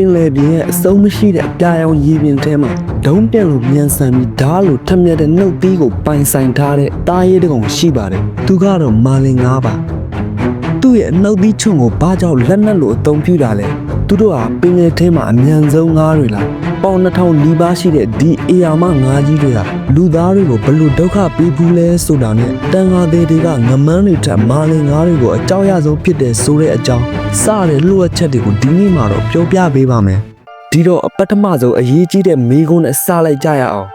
င်လယ်ပြင်ရဲ့အစုံမရှိတဲ့အပြာရောင်ရေပြင်ထဲမှာဒုံးပြက်လိုမြန်ဆန်ပြီးဓားလိုထက်မြက်တဲ့နှုတ်သီးကိုပိုင်ဆိုင်ထားတဲ့တားရဲတစ်ကောင်ရှိပါတယ်သူကတော့မာလင်ငါးပါသူ့ရဲ့အနှုတ်သီးချုံကိုဘာကြောင့်လက်နက်လိုအသုံးပြုတာလဲသူတို့ဟာပင်လယ်ထဲမှာအမြန်ဆုံးငါးတွေလား ပေါင်2000နီးပါးရှိတဲ့ဒီအေယာမငါးကြီးတွေဟာလူသားတွေကိုဘယ်လို့ဒုက္ခပေးဘူးလဲဆိုတာနဲ့တန်ဃာသေးတွေကငမန်းတွေထက်မာလင်ငါးတွေကိုအကြောက်ရဆုံးဖြစ်တဲ့ဆိုတဲ့အကြောင်းစတဲ့လှုပ်ချက်တွေကိုဒီနေ့မှာတော့ပြောပြပေးပါမယ်ဒီတော့အပထမဆုံးအရေးကြီးတဲ့မိကုန်းနဲ့စလိုက်ကြရအောင်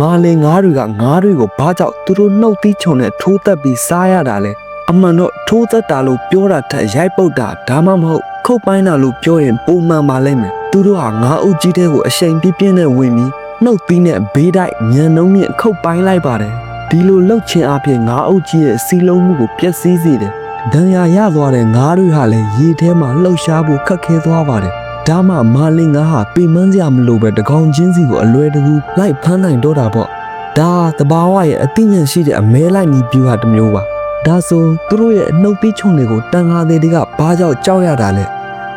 မာလင်ငါးတွေကငါးတွေကိုဘာကြောင့်သူတို့နှုတ်သီးချုံနဲ့ထိုးသက်ပြီးစားရတာလဲအမှန်တော့ထိုးသက်တာလို့ပြောတာထက်ရိုက်ပုတ်တာဒါမှမဟုတ် ခုတ်ပိုင်းတာလို့ပြောရင်ပုံမှန်ပါလိမ့်မယ်သူတို့ဟာငါးအုပ်ကြီးတဲ့ကိုအရှိန်ပြင်းပြင်းနဲ့ဝင်ပြီးနှုတ်သီးနဲ့ဘေးတိုက်ညံနှုံးမြင့်ခုတ်ပိုင်းလိုက်ပါတယ်ဒီလိုလှုပ်ချင်အပြင်ငါးအုပ်ကြီးရဲ့စီလုံးမှုကိုပျက်စီးစေတယ်ဒဏ်ရာရသွားတဲ့ငါးတွေဟာလည်းရေထဲမှာလှုပ်ရှားဖို့ခက်ခဲသွားပါတယ်ဒါမှမာလင်ငါဟာပေမန်းစရာမလိုပဲတကောင်ချင်းစီကိုအလွယ်တကူလိုက်ဖမ်းနိုင်တော့တာပေါ့ဒါသဘာဝရဲ့အသိဉာဏ်ရှိတဲ့အမဲလိုက်မီပြူဟာတစ်မျိုးပါဒါဆိုသူတို့ရဲ့အနှုတ်သီးချုံတွေကိုတန်ဃာတွေတွေကဘာကြောင့်ကြောက်ရတာလဲ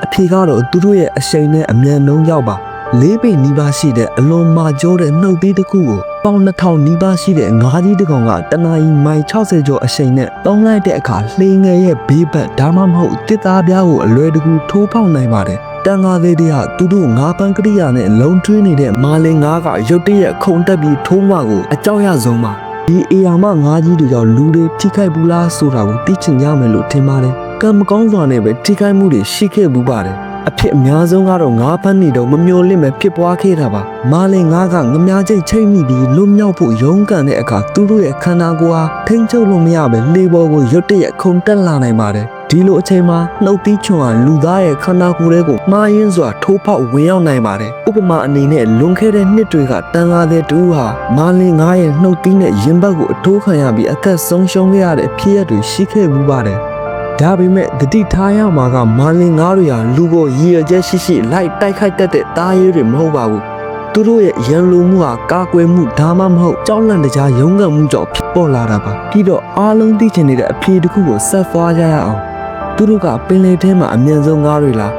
အဖြေကတော့သူတို့ရဲ့အရှိန်နဲ့အမြန်နှုံးရောက်ပါလေးပေနီးပါးရှိတဲ့အလွန်မာကျောတဲ့နှုတ်သီးတစ်ခုကိုပေါင်2000နီးပါးရှိတဲ့ငါးကြီးတစ်ကောင်ကတနအီမိုင်60ကျော်အရှိန်နဲ့တောင်းလိုက်တဲ့အခါလှေငယ်ရဲ့ဘေးဘက်ဒါမှမဟုတ်တစ်သားပြားကိုအလွယ်တကူထိုးပေါက်နိုင်ပါတယ်တန်ဃာသေးတွေကသူတို့ငါးပန်းကရိယာနဲ့လုံထွေးနေတဲ့မာလင်ငါးကရုတ်တရက်ခုန်တက်ပြီးထိုးမှကိုအကြောက်ရဆုံးပါဒီအေယာမငါးကြီးတွေကြောင့်လူတွေထိခိုက်ဘူးလားဆိုတာကိုသိချင်ကြမယ်လို့ထင်ပါတယ်။ ကံမကောင်းစွာနဲ့ပဲထိခိုက်မှုတွေရှိခဲ့ဘူးပါတယ်။အဖြစ်အများဆုံးကတော့ငါးဖမ်းနေတော့မမျော်လင့်ပဲဖြစ်ပွားခဲ့တာပါ။မာလင်ငါးကငမားချိတ်ချိတ်မိပြီးလွတ်မြောက်ဖို့ရုန်းကန်တဲ့အခါသူတို့ရဲ့ခန္ဓာကိုယ်ဟာထိမ့်ချုပ်လို့မရပဲလေပေါ်ကိုရွတ်တရက်ခုန်တက်လာနိုင်ပါတယ်။ဒီလိုအချိန်မှာနှုတ်သီးချွန်ဟာလူသားရဲ့ခန္ဓာကိုယ်လေးကိုမှားယွင်းစွာထိုးဖောက်ဝင်ရောက်နိုင်ပါတယ်။ဥပမာအနေနဲ့လွန်ခဲ့တဲ့နှစ်တွေကတန်ဃာတဲ့တူဟာမာလင်ငါးရဲ့နှုတ်သီးနဲ့ရင်ဘတ်ကိုအထိုးခံရပြီးအသက်ဆုံးရှုံးခဲ့ရတဲ့ဖြစ်ရပ်တွေရှိခဲ့မှုပါတယ်။ ဒါပေမဲ့တတိထားရမှာကမာလင်ငါးတွေဟာလူကိုရည်ရွယ်ချက်ရှိရှိလိုက်တိုက်ခိုက်တတ်တဲ့တားရဲတွေမဟုတ်ပါဘူး။သူတို့ရဲ့ရန်လိုမှုဟာကာကွယ်မှုဒါမှမဟုတ်ကြောက်လန့်တကြားရုန်းကန်မှုကြောင့်ဖြစ်ပေါ်လာတာပါ။ပြီးတော့အားလုံးသိချင်နေတဲ့အဖြေတစ်ခုကိုဆက်သွားကြရအောင်။သူတို့ကပင်လယ်ထဲမှာအမြန်ဆုံးငါးတွေလား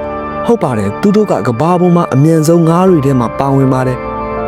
ဟုတ်ပါတယ်သူတို့ကကဘာပေါ်မှာအမြန်ဆုံးငါးတွေထဲမှာပါဝင်ပါတယ်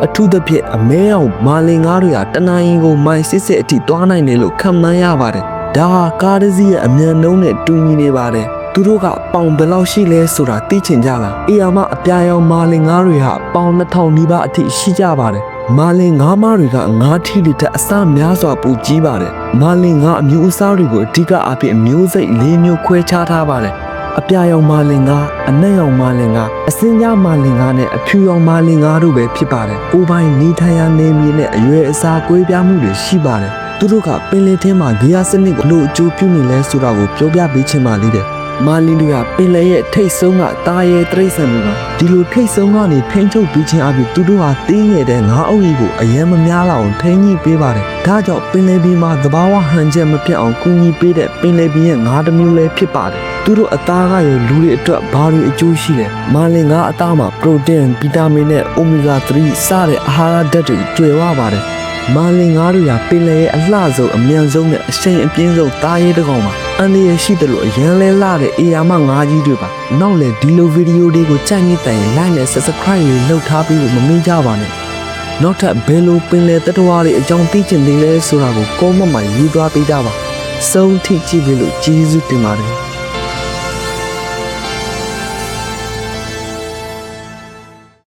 အထူးသဖြင့်အမဲအောင်မာလင်ငါးတွေဟာတနင်္ဂနွေကိုမိုင်စစ်စစ်အထိတွားနိုင်တယ်လို့ခန့်မှန်းရပါတယ် ဒါဟာကားတစ်စီးရဲ့အမြန်နှုန်းနဲ့တူညီနေပါတယ်သူတို့ကပေါင်ဘယ်လောက်ရှိလဲဆိုတာသိချင်ကြလားအေယာမအပြာရောင်မာလင်ငါးတွေဟာပေါင်2000နီးပါးအထိရှိကြပါတယ်မာလင်ငါးမားတွေကငါးထီတွေတက်အစများစွာပူကြီးပါတယ်မာလင်ငါးအမျိုးအစားတွေကိုအဓိကအဖြစ်အမျိုးစိတ်၄မျိုးခွဲခြားထားပါတယ်အပြာရောင်မာလင်ကားအနက်ရောင်မာလင်ကားအစင်းကြားမာလင်ကားနဲ့အဖြူရောင်မာလင်ကားတို့ပဲဖြစ်ပါတယ်။ကိုယ်ပိုင်နေထိုင်ရာနေမြေနဲ့အရွယ်အစားကွဲပြားမှုတွေရှိပါတယ်။ သူတို့ကပင်လယ်ထဲမှာဂီယာစနစ်ကိုဘလို့အကျိုးပြုနေလဲဆိုတာကိုပြောပြပေးချင်ပါလိမ့်တယ်။မာလင်တွေကပင်လယ်ရဲ့ထိတ်ဆုံးကတာရဲတရိတ်ဆန်တွေပါဒီလိုထိတ်ဆုံးကနေထိန်းချုပ်ပြီးချင်းအပြင်သူတို့ဟာတင်းငယ်တဲ့ငါးအုပ်ကြီးကိုအယံမများလောက်အောင်ထိန်းညှိပေးပါတယ်။ဒါကြောင့်ပင်လယ်ပြင်မှာသဘာဝဟန်ချက်မပြတ်အောင်ကူညီပေးတဲ့ပင်လယ်ပြင်ရဲ့ငါးတစ်မျိုးလည်းဖြစ်ပါတယ်။သူတို့အသားကရောလူတွေအတွက်ဘာတွေအကျိုးရှိလဲ။မာလင်ငါးအသားမှာပရိုတင်းဗီတာမင်နဲ့အိုမီဂါ3စတဲ့အာဟာရဓာတ်တွေကျွယ်ဝပါတယ်။ မာလင်ငါးတွေဟာပင်လယ်ရဲ့အလှဆုံးအမြန်ဆုံးနဲ့အရှိန်အပြင်းဆုံးသားရဲတစ်ကောင်ပါအန်ဒီရရှိတယ်လို့အရန်လဲလာတဲ့အေယာမငါးကြီးတွေပါနောက်လေဒီလိုဗီဒီယိုတွေကိုကြိုက်နေတဲ့ရင် like နဲ့ subscribe လေးလုပ်ထားပြီးလို့မမေ့ကြပါနဲ့နောက်ထပ်ဘယ်လိုပင်လယ်တတဝါတွေအကြောင်းသိချင်သေးလဲဆိုတာကိုကောမန့်မှာရေးသွားပေးကြပါစုံထိကြည့်ပြီးလို့ကျေးဇူးတင်ပါတယ်